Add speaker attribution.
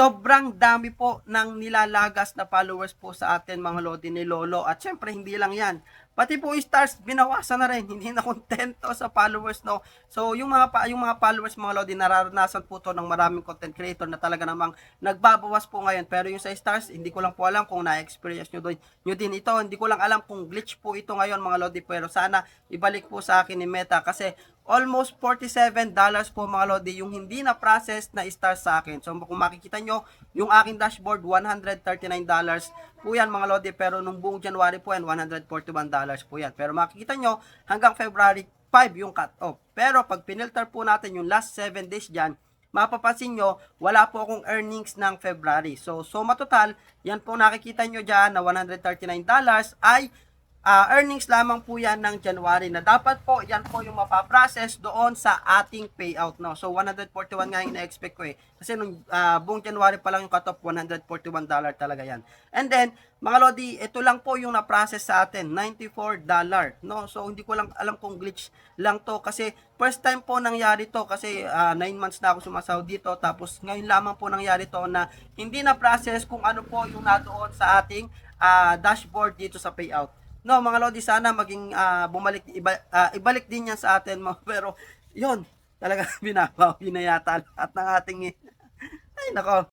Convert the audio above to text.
Speaker 1: sobrang dami po ng nilalagas na followers po sa atin mga Lodi ni Lolo. At syempre, hindi lang yan. Pati po stars, binawasan na rin. Hindi na kontento sa followers, no? So, yung mga, yung mga followers, mga Lodi, nararanasan po to ng maraming content creator na talaga namang nagbabawas po ngayon. Pero yung sa stars, hindi ko lang po alam kung na-experience nyo, nyo din ito. Hindi ko lang alam kung glitch po ito ngayon, mga Lodi. Pero sana ibalik po sa akin ni Meta kasi almost $47 po mga Lodi yung hindi na process na stars sa akin. So kung makikita nyo, yung aking dashboard, $139 po yan mga Lodi. Pero nung buong January po yan, $141 po yan. Pero makikita nyo, hanggang February 5 yung cut-off. Pero pag pinilter po natin yung last 7 days dyan, mapapansin nyo, wala po akong earnings ng February. So, suma total, yan po nakikita nyo dyan na $139 ay Ah, earnings lamang po yan ng January na dapat po yan po yung mapaprocess doon sa ating payout no. So 141 nga yung na-expect ko eh. Kasi nung ah, buong January pa lang yung cut-off 141 dollar talaga yan. And then mga lodi, ito lang po yung na-process sa atin, 94 dollar no. So hindi ko lang alam kung glitch lang to kasi first time po nangyari to kasi 9 months na ako sumasaw dito tapos ngayon lamang po nangyari to na hindi na process kung ano po yung nadoon sa ating ah, dashboard dito sa payout. No, mga Lodi, sana maging ah, bumalik, iba, ah, ibalik din yan sa atin. mga- Pero, yun, talaga binabawi na yata lahat ng ating, ay nako,